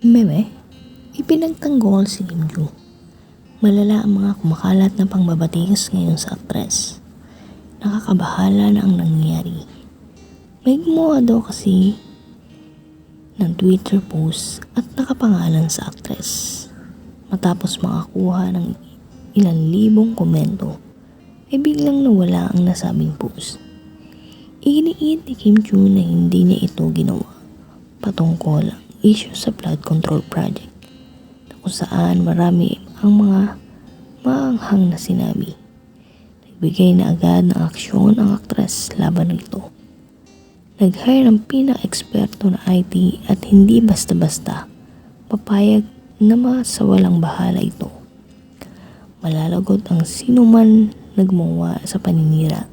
Meme, ipinagtanggol si Kim Joo. Malala ang mga kumakalat na pangbabatikos ngayon sa aktres. Nakakabahala na ang nangyayari. May gumawa daw kasi ng Twitter post at nakapangalan sa aktres. Matapos makakuha ng ilang libong komento, ay biglang nawala ang nasabing post. Iginiit ni Kim Joo na hindi niya ito ginawa patungkol issue sa flood control project na kung saan marami ang mga maanghang na sinabi. Nagbigay na agad ng aksyon ang aktres laban nito. Nag-hire ng pinaka-eksperto na IT at hindi basta-basta papayag na masawalang bahala ito. Malalagot ang sino man nagmawa sa paninira.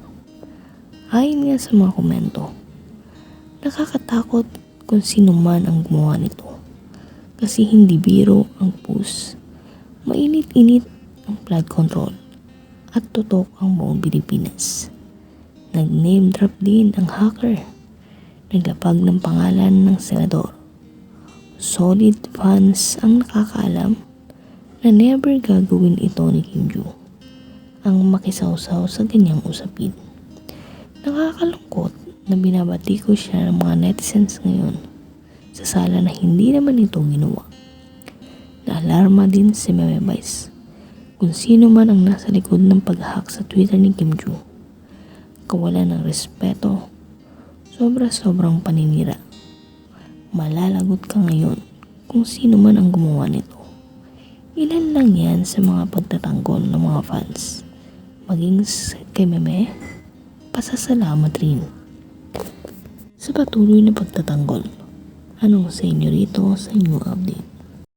Ayon nga sa mga komento, nakakatakot kung sino man ang gumawa nito. Kasi hindi biro ang push. Mainit-init ang flood control at tutok ang buong Pilipinas. Nag-name drop din ang hacker. Naglapag ng pangalan ng senador. Solid fans ang nakakaalam na never gagawin ito ni Kim Joo ang makisawsaw sa ganyang usapin. Nakakalungkot na binabati ko siya ng mga netizens ngayon sa sala na hindi naman ito ginawa. Naalarma din si Meme Vice kung sino man ang nasa likod ng pag-hack sa Twitter ni Kim Joo. Kawalan ng respeto, sobra-sobrang paninira. Malalagot ka ngayon kung sino man ang gumawa nito. Ilan lang yan sa mga pagtatanggol ng mga fans. Maging kay Meme, pasasalamat rin. Sa patuloy na pagtatanggol, anong sa inyo rito sa inyong update?